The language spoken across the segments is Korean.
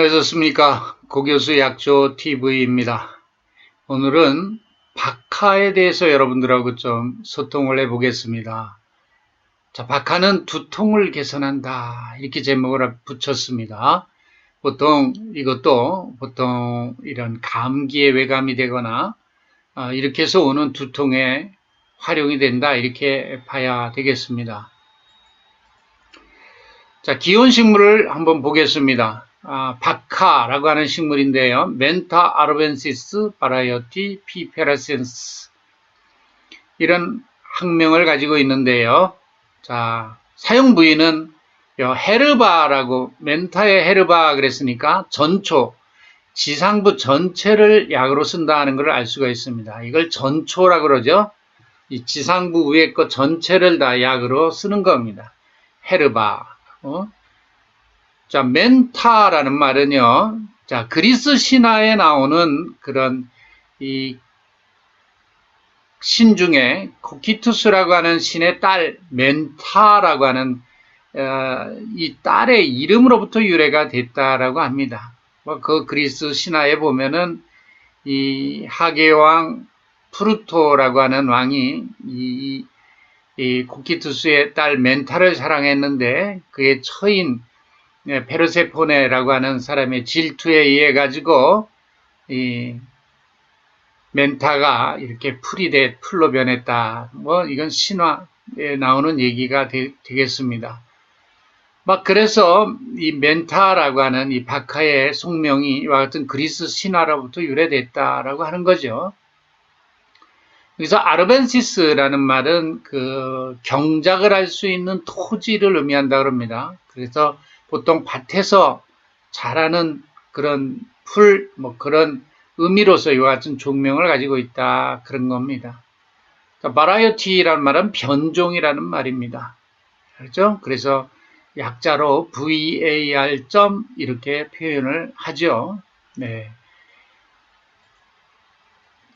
안녕하셨습니까. 고교수 약조 TV입니다. 오늘은 박하에 대해서 여러분들하고 좀 소통을 해 보겠습니다. 자, 박하는 두통을 개선한다. 이렇게 제목을 붙였습니다. 보통 이것도 보통 이런 감기에 외감이 되거나 아, 이렇게 해서 오는 두통에 활용이 된다. 이렇게 봐야 되겠습니다. 자, 기온식물을 한번 보겠습니다. 아, 박하라고 하는 식물인데요. 멘타 아르벤시스 바라이어티 피페라센스 이런 학명을 가지고 있는데요. 자, 사용 부위는 헤르바라고 멘타의 헤르바 그랬으니까 전초 지상부 전체를 약으로 쓴다는 걸 알 수가 있습니다. 이걸 전초라 그러죠. 이 지상부 위에 거 전체를 다 약으로 쓰는 겁니다. 헤르바. 어? 자, 멘타라는 말은요. 자, 그리스 신화에 나오는 그런 이 신 중에 코키투스라고 하는 신의 딸 멘타라고 하는 어, 이 딸의 이름으로부터 유래가 됐다라고 합니다. 뭐그 그리스 신화에 보면은 이 하계왕 프루토라고 하는 왕이 이, 이 코키투스의 딸 멘타를 사랑했는데 그의 처인 네, 페르세포네라고 하는 사람의 질투에 의해 가지고 이 멘타가 이렇게 풀이 돼 풀로 변했다. 뭐 이건 신화에 나오는 얘기가 되, 겠습니다 막 그래서 이 멘타라고 하는 이 바카의 속명이 이와 같은 그리스 신화로부터 유래됐다라고 하는 거죠. 그래서 아르벤시스라는 말은 그 경작을 할 수 있는 토지를 의미한다 그럽니다. 그래서 보통 밭에서 자라는 그런 풀, 뭐 그런 의미로서 이와 같은 종명을 가지고 있다. 그런 겁니다. 그러니까 바라이어티라는 말은 변종이라는 말입니다. 그렇죠? 그래서 약자로 VAR 점 이렇게 표현을 하죠. 네.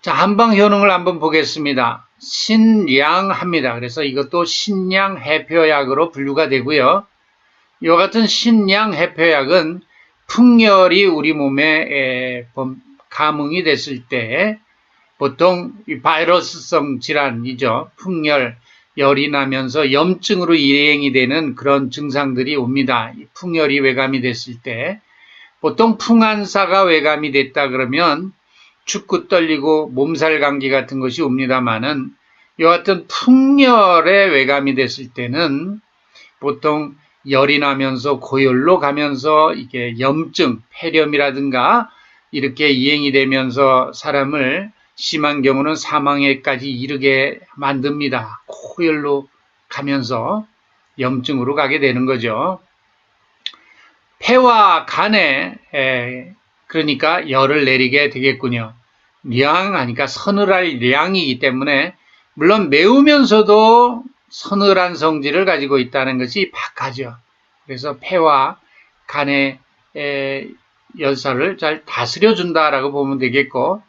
자, 한방 효능을 한번 보겠습니다. 신양합니다. 그래서 이것도 신양 해표약으로 분류가 되고요. 이와 같은 신양 해표약은 풍열이 우리 몸에 감응이 됐을 때 보통 바이러스성 질환이죠. 풍열, 열이 나면서 염증으로 일행이 되는 그런 증상들이 옵니다. 풍열이 외감이 됐을 때 보통 풍한사가 외감이 됐다 그러면 축구 떨리고 몸살 감기 같은 것이 옵니다만은 같은 풍열에 외감이 됐을 때는 보통 열이 나면서 고열로 가면서 이게 염증, 폐렴이라든가 이렇게 이행이 되면서 사람을 심한 경우는 사망에까지 이르게 만듭니다. 고열로 가면서 염증으로 가게 되는 거죠. 폐와 간에 그러니까 열을 내리게 되겠군요. 량 하니까 서늘할 량이기 때문에 물론 매우면서도 서늘한 성질을 가지고 있다는 것이 박하죠. 그래서 폐와 간의 열사를 잘 다스려 준다라고 보면 되겠고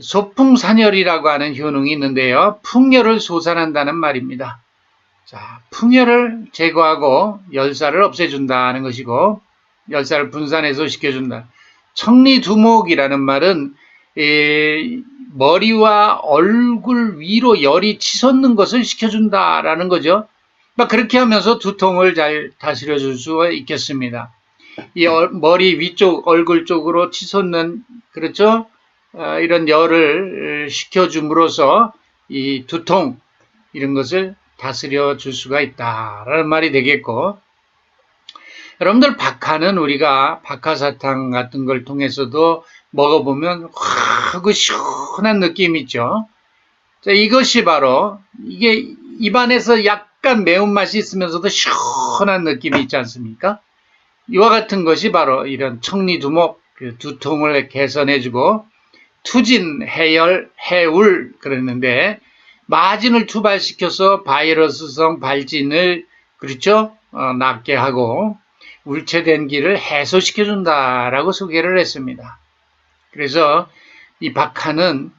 소풍산열이라고 하는 효능이 있는데요. 풍열을 솟아난다는 말입니다. 자, 풍열을 제거하고 열사를 없애준다는 것이고 열사를 분산해서 시켜준다. 청리두목이라는 말은 에, 머리와 얼굴 위로 열이 치솟는 것을 시켜준다라는 거죠. 그렇게 하면서 두통을 잘 다스려 줄 수 있겠습니다. 이 머리 위쪽, 얼굴 쪽으로 치솟는, 그렇죠? 어, 이런 열을 식혀줌으로써 이 두통, 이런 것을 다스려 줄 수가 있다라는 말이 되겠고, 여러분들 박하는 우리가 박하사탕 같은 걸 통해서도 먹어보면 확그 시원한 느낌 있죠. 자, 이것이 바로 이게 입안에서 약간 매운맛이 있으면서도 시원한 느낌이 있지 않습니까? 이와 같은 것이 바로 이런 청리두목 그 두통을 개선해주고 투진, 해열, 해울 그랬는데 마진을 투발시켜서 바이러스성 발진을 그렇죠 어, 낫게 하고 울체된 길을 해소시켜준다라고 소개를 했습니다. 그래서 이 박하는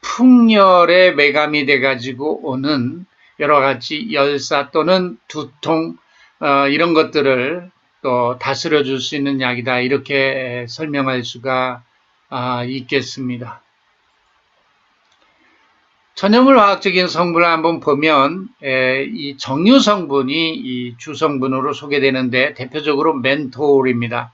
풍열에 매감이 돼가지고 오는 여러 가지 열사 또는 두통 어, 이런 것들을 또 다스려 줄 수 있는 약이다. 이렇게 설명할 수가 아, 있겠습니다. 천연물 화학적인 성분을 한번 보면 에, 이 정류 성분이 이 주성분으로 소개되는데 대표적으로 멘톨입니다.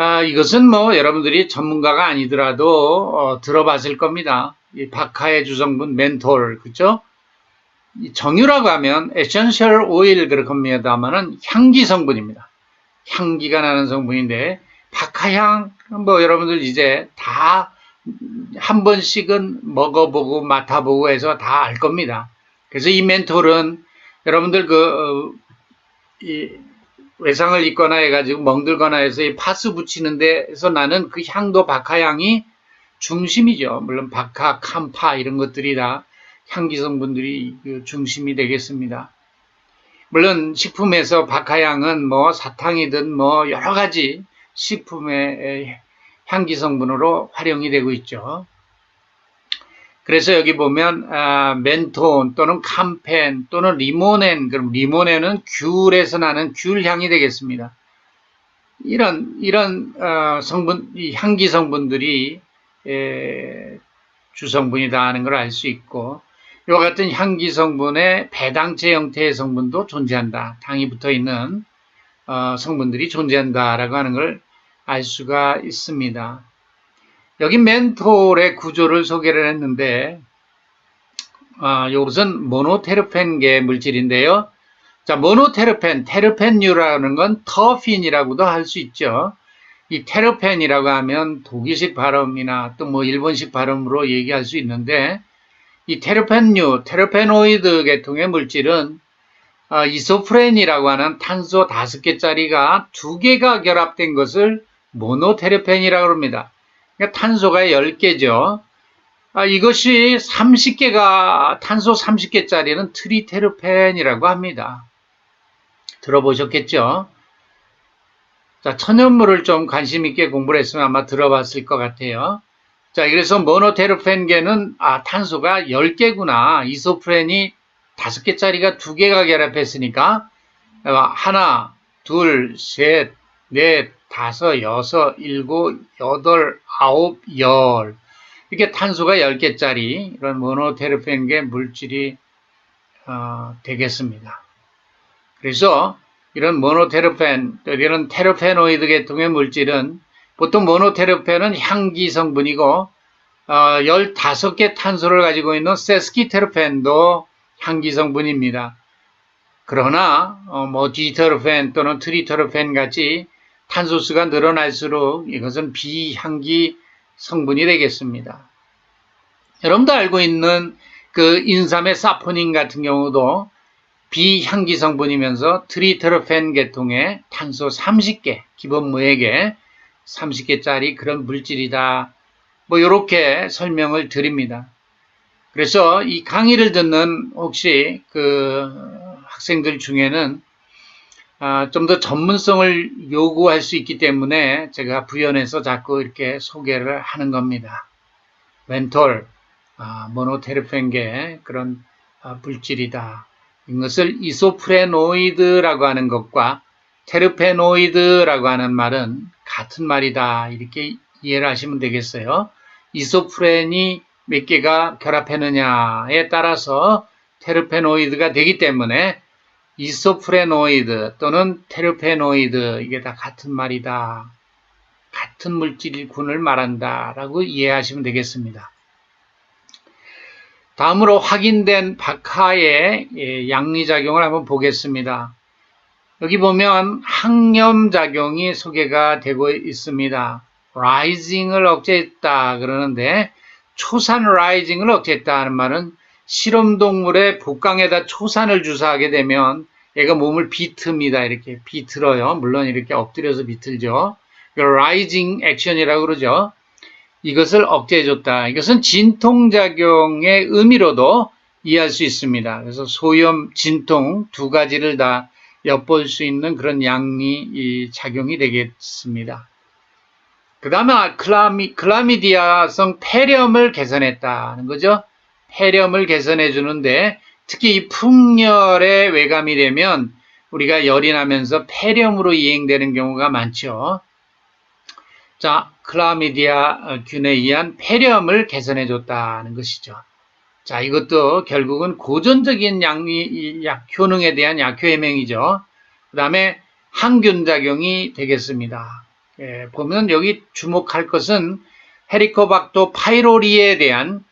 아, 이것은 뭐 여러분들이 전문가가 아니더라도 어, 들어봤을 겁니다. 이 박하의 주성분 멘톨 그죠? 이 정유라고 하면 에센셜 오일 그렇게 합니다만은 향기 성분입니다. 향기가 나는 성분인데 박하향 뭐 여러분들 이제 다 한 번씩은 먹어보고 맡아보고 해서 다 알 겁니다. 그래서 이 멘톨은 여러분들 그 어, 이 외상을 입거나 해가지고 멍들거나 해서 이 파스 붙이는데 해서 나는 그 향도 박하향이 중심이죠. 물론 박하, 캄파 이런 것들이 다 향기 성분들이 그 중심이 되겠습니다. 물론 식품에서 박하향은 뭐 사탕이든 뭐 여러 가지 식품의 향기 성분으로 활용이 되고 있죠. 그래서 여기 보면 아, 멘톤 또는 캠펜 또는 리모넨 그럼 리모넨은 귤에서 나는 귤 향이 되겠습니다. 이런 이런 어, 성분 이 향기 성분들이 에, 주성분이다 하는 걸 알 수 있고 이와 같은 향기 성분의 배당체 형태의 성분도 존재한다. 당이 붙어 있는 어, 성분들이 존재한다라고 하는 걸 알 수가 있습니다. 여기 멘톨의 구조를 소개를 했는데 아, 이것은 모노테르펜계 물질인데요. 자, 모노테르펜, 테르펜류라는 건 터핀이라고도 할 수 있죠. 이 테르펜이라고 하면 독일식 발음이나 또 뭐 일본식 발음으로 얘기할 수 있는데 이 테르펜류, 테르페노이드 계통의 물질은 어, 이소프렌이라고 하는 탄소 5개짜리가 두 개가 결합된 것을 모노테르펜이라고 합니다. 그러니까 탄소가 10개죠. 아, 이것이 30개가 탄소 30개짜리는 트리테르펜이라고 합니다. 들어보셨겠죠? 자, 천연물을 좀 관심 있게 공부를 했으면 아마 들어봤을 것 같아요. 자, 그래서 모노테르펜계는 아, 탄소가 10개구나. 이소프렌이 5개짜리가 2개가 결합했으니까 하나, 둘, 셋, 넷, 다섯, 여섯, 일곱, 여덟, 아홉, 열. 이렇게 탄소가 10개짜리 이런 모노테르펜계 물질이 어, 되겠습니다. 그래서 이런 모노테르펜, 이런 테르페노이드 계통의 물질은 보통 모노테르펜은 향기 성분이고 어, 15개 탄소를 가지고 있는 세스키테르펜도 향기 성분입니다. 그러나 어, 뭐 디테르펜 또는 트리테르펜 같이 탄소수가 늘어날수록 이것은 비향기 성분이 되겠습니다. 여러분도 알고 있는 그 인삼의 사포닌 같은 경우도 비향기 성분이면서 트리테르펜 계통의 탄소 30개, 기본 무액의 30개짜리 그런 물질이다. 뭐 이렇게 설명을 드립니다. 그래서 이 강의를 듣는 혹시 그 학생들 중에는 아, 좀 더 전문성을 요구할 수 있기 때문에 제가 부연해서 자꾸 이렇게 소개를 하는 겁니다. 멘톨, 아, 모노테르펜계 그런 아, 물질이다. 이것을 이소프레노이드라고 하는 것과 테르페노이드라고 하는 말은 같은 말이다. 이렇게 이해를 하시면 되겠어요. 이소프렌이 몇 개가 결합했느냐에 따라서 테르페노이드가 되기 때문에 이소프레노이드 또는 테르페노이드 이게 다 같은 말이다. 같은 물질군을 말한다 라고 이해하시면 되겠습니다. 다음으로 확인된 박하의 예, 양리작용을 한번 보겠습니다. 여기 보면 항염작용이 소개가 되고 있습니다. 라이징을 억제했다 그러는데 초산 라이징을 억제했다 하는 말은 실험동물의 복강에다 초산을 주사하게 되면 얘가 몸을 비틉니다. 이렇게 비틀어요. 물론 이렇게 엎드려서 비틀죠. 라이징 액션이라고 그러죠. 이것을 억제해줬다. 이것은 진통작용의 의미로도 이해할 수 있습니다. 그래서 소염, 진통 두 가지를 다 엿볼 수 있는 그런 양리 작용이 되겠습니다. 그 다음에 클라미, 클라미디아성 폐렴을 개선했다는 거죠. 폐렴을 개선해 주는데 특히 이 풍열에 외감이 되면 우리가 열이 나면서 폐렴으로 이행되는 경우가 많죠. 자, 클라미디아 균에 의한 폐렴을 개선해 줬다는 것이죠. 자, 이것도 결국은 고전적인 약, 약 효능에 대한 약효 해명이죠. 그 다음에 항균 작용이 되겠습니다. 예, 보면 여기 주목할 것은 헤리코박토 파이로리에 대한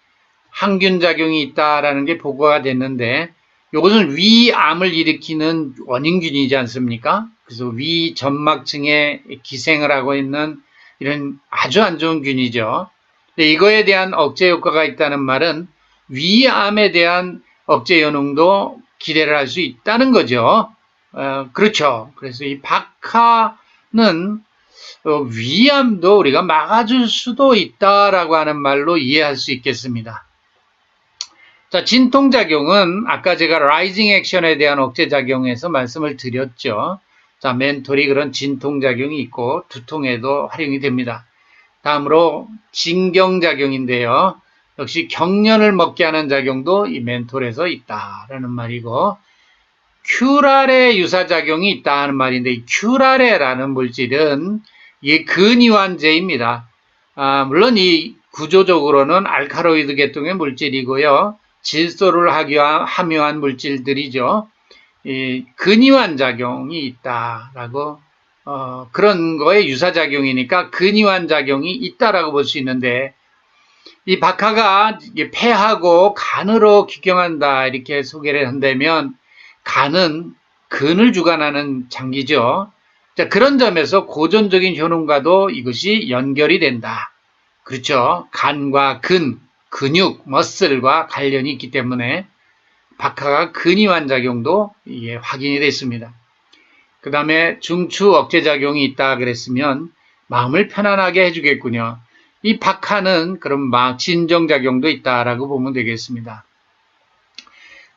항균 작용이 있다라는 게 보고가 됐는데 이것은 위암을 일으키는 원인균이지 않습니까? 그래서 위 점막층에 기생을 하고 있는 이런 아주 안 좋은 균이죠. 이거에 대한 억제 효과가 있다는 말은 위암에 대한 억제 효능도 기대를 할 수 있다는 거죠. 어, 그렇죠. 그래서 이 박하는 어, 위암도 우리가 막아줄 수도 있다라고 하는 말로 이해할 수 있겠습니다. 자, 진통작용은 아까 제가 라이징 액션에 대한 억제작용에서 말씀을 드렸죠. 자, 멘톨이 그런 진통작용이 있고 두통에도 활용이 됩니다. 다음으로 진경작용인데요. 역시 경련을 먹게 하는 작용도 이 멘톨에서 있다라는 말이고 큐라레 유사작용이 있다는 말인데 이 큐라레라는 물질은 이게 근이완제입니다. 아, 물론 이 구조적으로는 알카로이드 계통의 물질이고요. 질소를 함유한 물질들이죠. 이 근이완 작용이 있다라고 어, 그런 거에 유사 작용이니까 근이완 작용이 있다라고 볼 수 있는데 이 박하가 폐하고 간으로 기경한다 이렇게 소개를 한다면 간은 근을 주관하는 장기죠. 자, 그런 점에서 고전적인 효능과도 이것이 연결이 된다. 그렇죠. 간과 근, 근육, 머슬과 관련이 있기 때문에 박하가 근이완 작용도 이게 확인이 됐습니다. 그 다음에 중추 억제 작용이 있다 그랬으면 마음을 편안하게 해주겠군요. 이 박하는 그럼 막 진정 작용도 있다라고 보면 되겠습니다.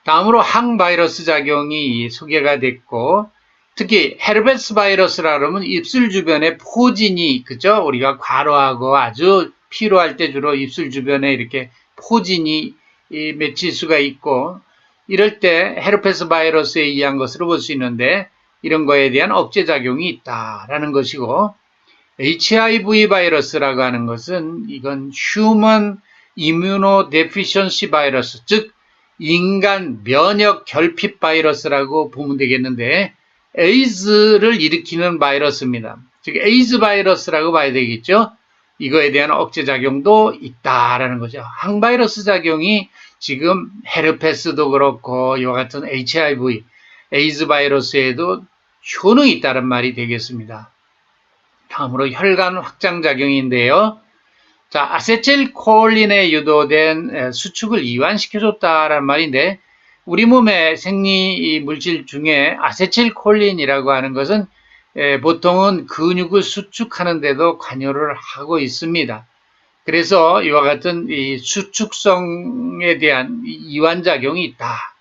다음으로 항바이러스 작용이 소개가 됐고 특히 헤르베스 바이러스라 그러면 입술 주변에 포진이 그죠? 우리가 과로하고 아주 피로할 때 주로 입술 주변에 이렇게 포진이 맺힐 수가 있고 이럴 때 헤르페스 바이러스에 의한 것으로 볼 수 있는데 이런 거에 대한 억제 작용이 있다라는 것이고 HIV 바이러스라고 하는 것은 이건 휴먼 이뮤노 데피션시 바이러스 즉 인간 면역 결핍 바이러스라고 보면 되겠는데 에이즈를 일으키는 바이러스입니다. 즉 에이즈 바이러스라고 봐야 되겠죠. 이거에 대한 억제 작용도 있다라는 거죠. 항바이러스 작용이 지금 헤르페스도 그렇고 이와 같은 HIV, 에이즈 바이러스에도 효능이 있다는 말이 되겠습니다. 다음으로 혈관 확장 작용인데요. 자, 아세틸콜린에 유도된 수축을 이완시켜줬다라는 말인데 우리 몸의 생리 물질 중에 아세틸콜린이라고 하는 것은 보통은 근육을 수축하는데도 관여를 하고 있습니다. 그래서 이와 같은 이 수축성에 대한 이완작용이 있다.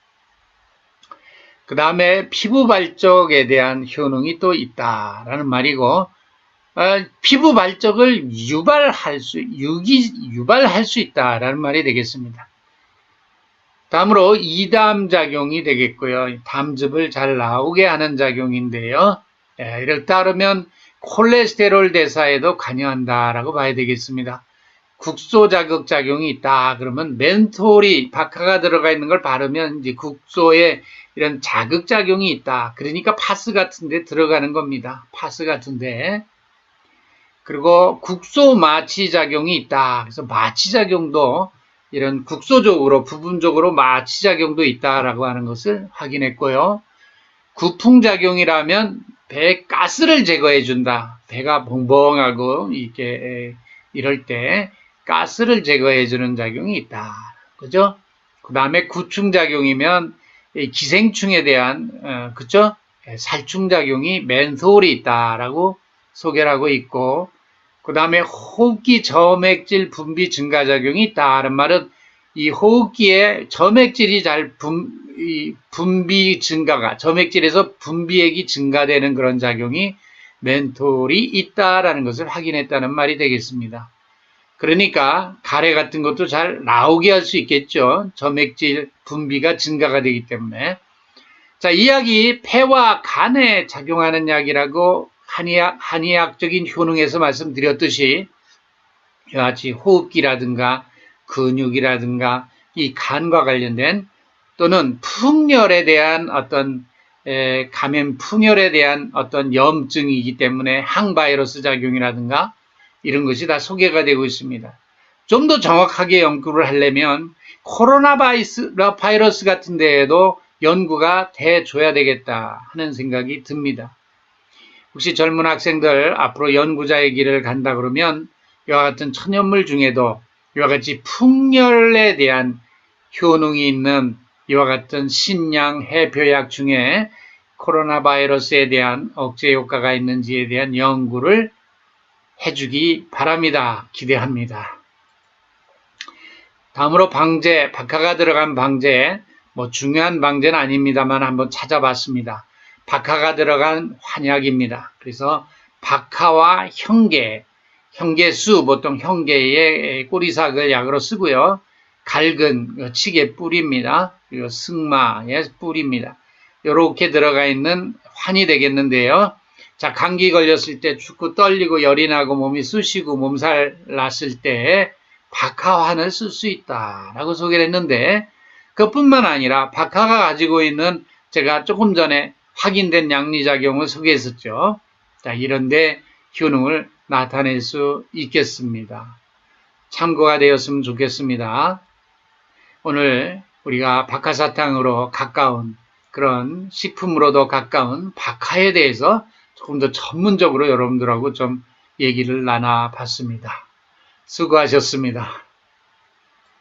그 다음에 피부 발적에 대한 효능이 또 있다라는 말이고 어, 피부 발적을 유발할 수 유기 유발할 수 있다라는 말이 되겠습니다. 다음으로 이담 작용이 되겠고요. 담즙을 잘 나오게 하는 작용인데요. 예, 이를 따르면 콜레스테롤 대사에도 관여한다라고 봐야 되겠습니다. 국소 자극 작용이 있다. 그러면 멘톨이 박하가 들어가 있는 걸 바르면 이제 국소에 이런 자극 작용이 있다. 그러니까 파스 같은데 들어가는 겁니다. 파스 같은데. 그리고 국소 마취 작용이 있다. 그래서 마취 작용도 이런 국소적으로 부분적으로 마취 작용도 있다라고 하는 것을 확인했고요. 구풍 작용이라면 배 가스를 제거해 준다. 배가 봉봉하고 이렇게 이럴 때 가스를 제거해 주는 작용이 있다. 그죠? 그 다음에 구충 작용이면 기생충에 대한 어, 그죠? 살충 작용이 맨솔이 있다라고 소개를 하고 있고 그 다음에 호흡기 점액질 분비 증가 작용이 있다는 말은 이 호흡기에 점액질이 잘 분, 분비 증가가 점액질에서 분비액이 증가되는 그런 작용이 멘톨이 있다라는 것을 확인했다는 말이 되겠습니다. 그러니까 가래 같은 것도 잘 나오게 할 수 있겠죠. 점액질 분비가 증가가 되기 때문에. 자, 이 약이 폐와 간에 작용하는 약이라고 한의학, 한의학적인 효능에서 말씀드렸듯이 이와 같이 호흡기라든가 근육이라든가 이 간과 관련된 또는 풍열에 대한 어떤 에, 감염 풍열에 대한 어떤 염증이기 때문에 항바이러스 작용이라든가 이런 것이 다 소개가 되고 있습니다. 좀 더 정확하게 연구를 하려면 코로나 바이러스, 바이러스 같은 데에도 연구가 돼줘야 되겠다 하는 생각이 듭니다. 혹시 젊은 학생들 앞으로 연구자의 길을 간다 그러면 이와 같은 천연물 중에도 이와 같이 풍열에 대한 효능이 있는 이와 같은 신양 해표약 중에 코로나 바이러스에 대한 억제 효과가 있는지에 대한 연구를 해주기 바랍니다. 기대합니다. 다음으로 방제, 박하가 들어간 방제, 뭐 중요한 방제는 아닙니다만 한번 찾아봤습니다. 박하가 들어간 환약입니다. 그래서 박하와 형계, 형계수 보통 형계의 꼬리삭을 약으로 쓰고요. 갈근 치개 뿌리입니다. 그리고 승마의 뿌리입니다. 이렇게 들어가 있는 환이 되겠는데요. 자, 감기 걸렸을 때 춥고 떨리고 열이 나고 몸이 쑤시고 몸살 났을 때 박하환을 쓸 수 있다라고 소개를 했는데 그뿐만 아니라 박하가 가지고 있는 제가 조금 전에 확인된 양리작용을 소개했었죠. 자, 이런데 효능을 나타낼 수 있겠습니다. 참고가 되었으면 좋겠습니다. 오늘 우리가 박하사탕으로 가까운 그런 식품으로도 가까운 박하에 대해서 조금 더 전문적으로 여러분들하고 좀 얘기를 나눠봤습니다. 수고하셨습니다.